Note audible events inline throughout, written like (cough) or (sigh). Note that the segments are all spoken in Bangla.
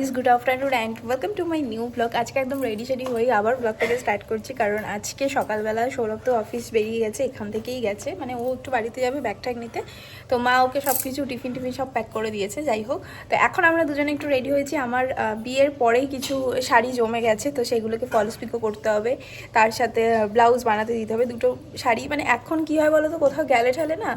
Is good afternoon and welcome to my new blog আজকে একদম রেডি শেডি হয়ে আবার ব্লগটাকে স্টার্ট করছি কারণ আজকে সকালবেলা সৌরভ তো অফিস বেরিয়ে গেছে, এখান থেকেই গেছে। মানে ও একটু বাড়িতে যাবে ব্যাগ ট্যাগ নিতে। তো মা ওকে সব কিছু টিফিন টিফিন সব প্যাক করে দিয়েছে, যাই হোক। তো এখন আমরা দুজনে একটু রেডি হয়েছি। আমার বিয়ের পরেই কিছু শাড়ি জমে গেছে, তো সেগুলোকে ফলস পিকো করতে হবে। তার সাথে ব্লাউজ বানাতে দিতে হবে। দুটো শাড়ি মানে এখন কি হয় বলো তো কোথাও গেলে ঠেলে না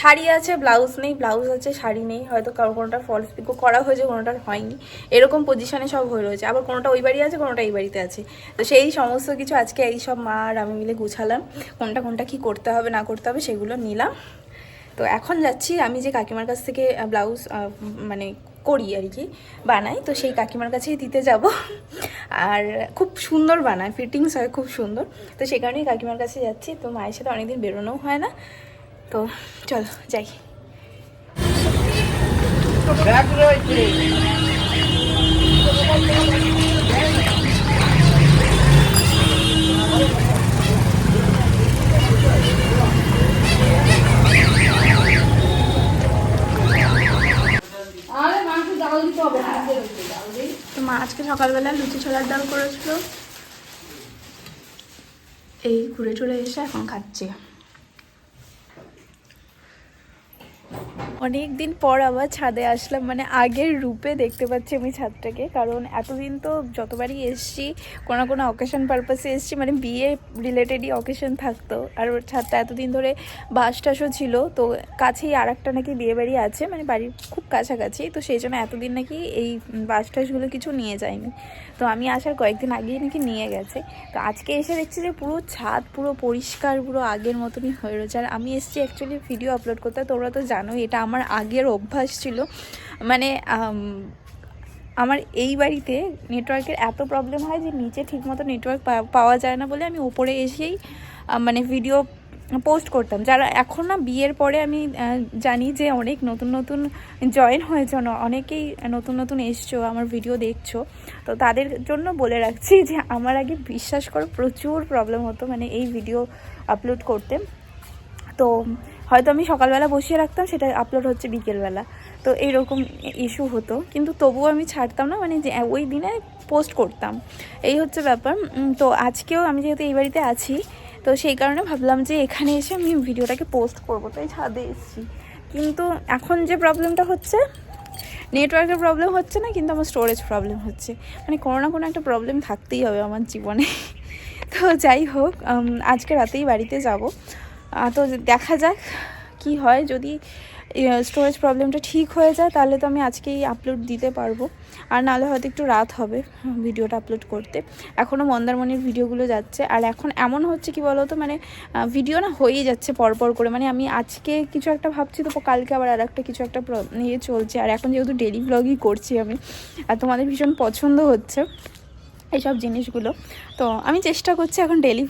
শাড়ি আছে ব্লাউজ নেই ব্লাউজ আছে, শাড়ি নেই। হয়তো কোনোটা ফলস পিকো করা হয়েছে কোনোটার হয়নি। এরকম পজিশনে সব হয়ে রয়েছে। আবার কোনোটা ওই বাড়ি আছে, কোনোটা এই বাড়িতে আছে। তো সেই সমস্ত কিছু আজকে এই সব মা আর আমি মিলে গুছালাম। কোনটা কোনটা কি করতে হবে, না করতে হবে সেগুলো নিলাম। তো এখন যাচ্ছি, আমি যে কাকিমার কাছ থেকে ব্লাউজ মানে করি আর কি, বানাই, তো সেই কাকিমার কাছেই দিতে যাব। আর খুব সুন্দর বানায় ফিটিংস হয়, খুব সুন্দর। তো সে কারণেই কাকিমার কাছে যাচ্ছি। তো মায়ের সাথে অনেকদিন বেরোনোও হয় না। তো চলো, যাই। তো মা আজকে সকালবেলা লুচি ছোলার ডাল করেছিল। এই ঘুরে চলে এসে এখন খাচ্ছে। অনেক দিন পর আবার ছাদে আসলাম মানে আগের রূপে দেখতে পাচ্ছি আমি ছাদটাকে, কারণ এতদিন তো যতবারই এসছি, কোনো কোনো অকেশন পারপাসে এসছি মানে বিয়ে রিলেটেডই অকেশন থাকতো, আর ওর ছাদটা এতদিন ধরে বাস টাসও ছিল, তো কাছেই আর একটা নাকি বিয়ে বাড়ি আছে মানে বাড়ির খুব কাছাকাছি, তো সেই জন্য এতদিন নাকি এই বাস টাসগুলো কিছু নিয়ে যায়নি তো আমি আসার কয়েকদিন আগেই নাকি নিয়ে গেছে, তো আজকে এসে দেখছি যে পুরো ছাদ পুরো পরিষ্কার, পুরো আগের মতনই হয়ে রয়েছে, আর আমি এসেছি অ্যাকচুয়ালি ভিডিও আপলোড করতে, তোমরা তো জানোই এটা আমার আগের অভ্যাস ছিল। মানে আমার এই বাড়িতে নেটওয়ার্কের এত প্রবলেম হয় যে নিচে ঠিকমতো নেটওয়ার্ক পাওয়া যায় না বলে আমি উপরে এসেই মানে ভিডিও পোস্ট করতাম। যারা এখন না বিয়ের পরে আমি জানি যে অনেক নতুন নতুন জয়েন হয়েছে, অন- অনেকেই নতুন নতুন এসছো, আমার ভিডিও দেখছ। তো তাদের জন্য বলে রাখছি যে আমার আগে বিশ্বাস করো প্রচুর প্রবলেম হতো মানে এই ভিডিও আপলোড করতে। তো হয়তো আমি সকালবেলা বসিয়ে রাখতাম, সেটা আপলোড হচ্ছে বিকেলবেলা। তো এইরকম ইস্যু হতো। কিন্তু তবুও আমি ছাড়তাম না মানে যে ওই দিনে পোস্ট করতাম। এই হচ্ছে ব্যাপার। তো আজকেও আমি যেহেতু এই বাড়িতে আছি, তো সেই কারণে ভাবলাম যে, এখানে এসে আমি ভিডিওটাকে পোস্ট করব। তাই ছাদে এসেছি। কিন্তু এখন যে প্রবলেমটা হচ্ছে নেটওয়ার্কের প্রবলেম হচ্ছে না, কিন্তু আমার স্টোরেজ প্রবলেম হচ্ছে। মানে কোনো না কোনো একটা প্রবলেম থাকতেই হবে আমার জীবনে। (laughs) তো যাই হোক আজকে রাতেই বাড়িতে যাব। তো দেখা যাক কি হয়। যদি স্টোরেজ প্রবলেমটা ঠিক হয়ে যায়, তাহলে তো আমি আজকেই আপলোড দিতে পারব। আর নাহলে হয়তো একটু রাত হবে ভিডিওটা আপলোড করতে। এখনও মন্দারমণির ভিডিওগুলো যাচ্ছে। আর এখন এমন হচ্ছে কি বলতো মানে ভিডিও না হয়েই যাচ্ছে পরপর করে। মানে আমি আজকে কিছু একটা ভাবছি, তো কালকে আবার আর একটা কিছু একটা নিয়ে চলছে। আর এখন যেহেতু ডেলি ব্লগই করছি আমি, আর তোমাদের ভীষণ পছন্দ হচ্ছে এইসব জিনিসগুলো। তো আমি চেষ্টা করছি এখন ডেলি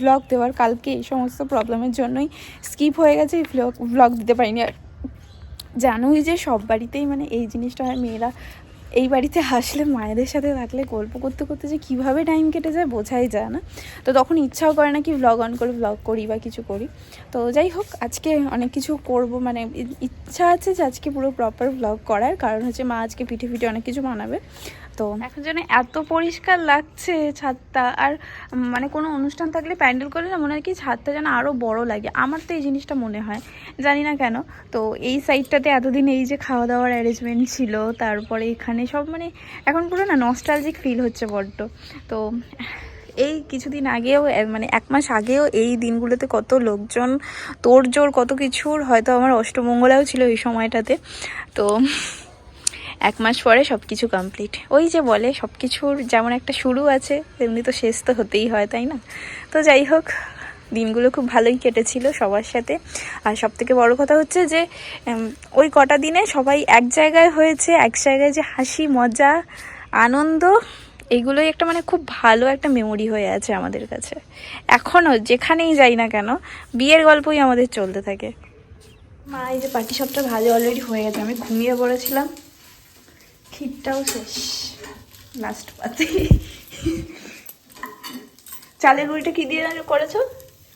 ব্লগ দেওয়ার। কালকে এই সমস্ত প্রবলেমের জন্যই স্কিপ হয়ে গেছে, এই ব্লগ ব্লগ দিতে পারিনি। আর জানোই যে সব বাড়িতেই মানে এই জিনিসটা হয়, মেয়েরা এই বাড়িতে আসলে মায়েদের সাথে থাকলে গল্প করতে করতে যে কীভাবে টাইম কেটে যায় বোঝাই যায় না। তো তখন ইচ্ছাও করে না কি ব্লগ অন করে ব্লগ করি বা কিছু করি। তো যাই হোক, আজকে অনেক কিছু করব। মানে ইচ্ছা আছে যে আজকে পুরো প্রপার ব্লগ করার। কারণ হচ্ছে মা আজকে পিঠে পিঠে অনেক কিছু বানাবে। তো এখন যেন এত পরিষ্কার লাগছে ছাদটা, আর মানে কোনো অনুষ্ঠান থাকলে প্যান্ডেল করলে না মনে হয় কি ছাদটা যেন আরও বড় লাগে। আমার তো এই জিনিসটা মনে হয়, জানি না কেন। তো এই সাইডটাতে এতদিন এই যে খাওয়া দাওয়ার অ্যারেঞ্জমেন্ট ছিল, তারপরে এখানে সব মানে এখন পুরো না নস্টালজিক ফিল হচ্ছে বড্ড। তো এই কিছুদিন আগেও মানে এক মাস আগেও এই দিনগুলোতে কত লোকজন তোড়জোড় কত কিছুর, হয়তো আমার অষ্টমঙ্গলাও ছিল এই সময়টাতে। তো এক মাস পরে সব কিছু কমপ্লিট ওই যে বলে সব কিছুর যেমন একটা শুরু আছে, তেমনি তো শেষ তো হতেই হয়, তাই না? তো যাই হোক, দিনগুলো খুব ভালোই কেটেছিল সবার সাথে। আর সব থেকে বড় কথা হচ্ছে যে ওই কটা দিনে সবাই এক জায়গায় হয়েছে, এক জায়গায় যে হাসি, মজা, আনন্দ, এগুলোই একটা মানে খুব ভালো একটা মেমোরি হয়ে আছে আমাদের কাছে। এখনও যেখানেই যাই না কেন, বিয়ের গল্পই আমাদের চলতে থাকে। মা, এই যে পাটি সবটা ভালো অলরেডি হয়ে গেছে, আমি ঘুমিয়ে পড়েছিলাম। ক্ষীরটাও শেষ। লাস্ট পাতে। চালের গুঁড়িটা কি দিয়ে করেছ?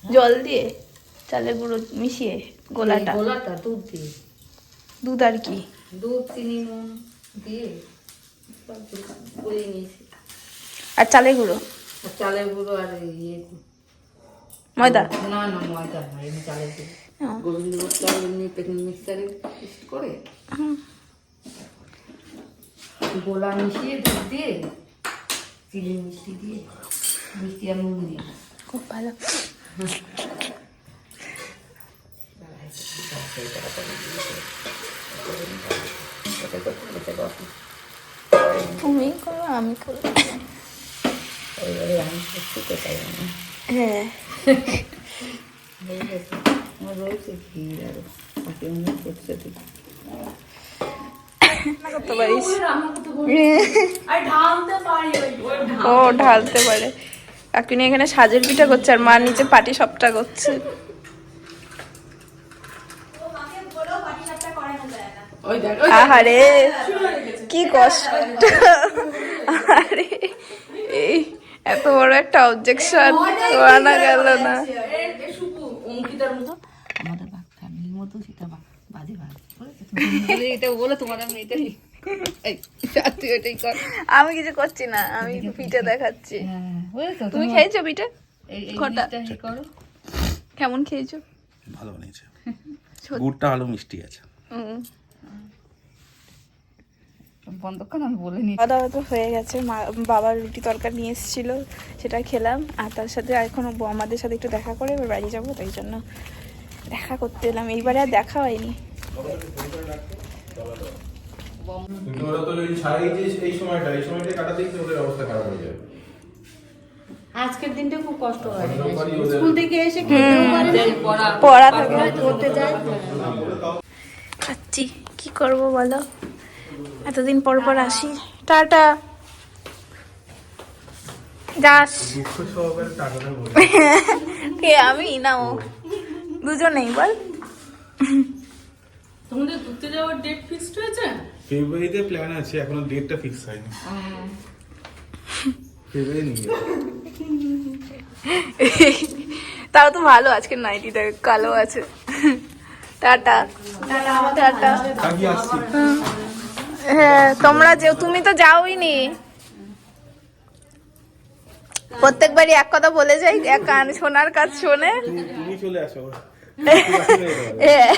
জল দিয়ে চালের গুঁড়ো মিশিয়ে গোলাটা। গোলাটা দুধ দিয়ে। দুধ আর কি? দুধ চিনি নুন দিয়ে গুলিয়ে নিয়েছি। আর চালের গুঁড়ো? আর চালের গুঁড়ো আর ইয়ে ময়দা? না না ময়দা না এমনি চালের গুঁড়ো। ও। গোবিন্দভোগ চাল এমনি মিক্সারে করে? গোলা মিশিয়ে দুধ দিয়ে চিনি মিষ্টি দিয়ে মিষ্টি আর নুন দিয়ে। খুব ভালো। তুমি করো আমি এবারে আমি তাই জন্য। হ্যাঁ। রয়েছে ক্ষীর আর বাকি অন্য করছে করতে পারিস ও, ঢালতে পারে। কাকিনি এখানে সাজের পিঠা করছে আর মা নিচে পাটি সবটা করছে। আহারে, কি কষ্ট। আরে এই, এত বড় একটা অবজেকশন আনা গেল না। এটা বলে তোমার আমি এটাই। কিছু করছি না আমি পিঠে দেখাচ্ছি। হ্যাঁ তুমি খেয়েছো পিঠে? করো। কেমন খেয়েছো? ভালো বানিয়েছে। (laughs) গুড়টা ভালো মিষ্টি আছে। বন্ধ আমি বলে খাওয়া দাওয়া তো হয়ে গেছে মা বাবার রুটি তরকারি নিয়ে এসেছিল সেটা খেলাম আর তার সাথে এখনও আমাদের সাথে একটু দেখা করে এবার বাড়ি যাব তাই জন্য দেখা করতে এলাম। এইবারে আর দেখা হয়নি। কিন্তু ওরা তো সারাই যে এই সময়টা এই সময়টা ওদের অবস্থা খারাপ হয়ে যাবে আজকের দিনটা খুব কষ্ট হয়। স্কুল থেকে এসে খেতেও পারে না, পড়া। থাকে করতে যায়। খাচ্ছি কি করব বলো? এতদিন পর পর আসি। টাটা। যাস। (laughs) আমি? না ও। দুজনেই বল। তোমাদের ঘুরতে যাওয়ার ডেট ফিক্সড হয়েছে? ফেব্রুয়ারিতে প্ল্যান আছে এখনও ডেটটা ফিক্স হয়নি। ফেব্রুয়ারি নিয়ে তাও তো ভালো আজকে নাইটিটা কালো আছে। টাটা। টাটা হ্যাঁ তোমরা যে তুমি তো যাওই নি প্রত্যেকবারই এক কথা বলে যাই এক কান শোনার কাজ শোনে। তুমি- তুমি চলে আসো হ্যাঁ